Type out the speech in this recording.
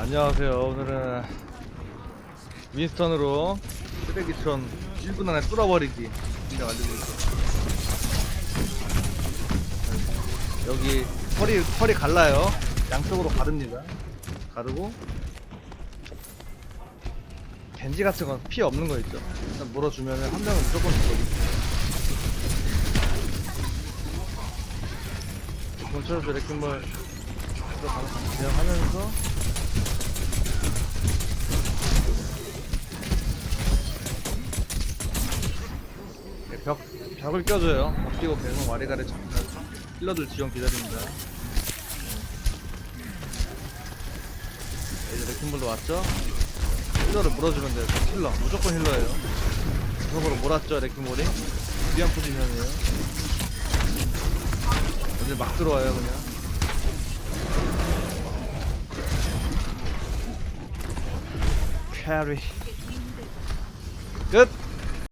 안녕하세요. 오늘은 윈스턴으로 쓰레기촌 1분 안에 뚫어버리기 진짜 알려드릴게요. 여기 털이 털이 갈라요. 양쪽으로 가릅니다. 가르고 겐지 같은 건 피 없는 거 있죠. 일단 물어주면 한 명은 무조건 죽거든요. 본처럼 레킹볼 진행하면서 네, 벽, 벽을 껴줘요. 벽 끼고 계속 와리가리 잡면서 힐러들 지원 기다립니다. 네, 이제 레킹볼도 왔죠? 힐러를 물어주면 돼요. 힐러. 무조건 힐러예요. 구석으로 몰았죠, 레킹볼이. 유리한 포지션이에요. 이제 막 들어와요, 그냥. carry. Good.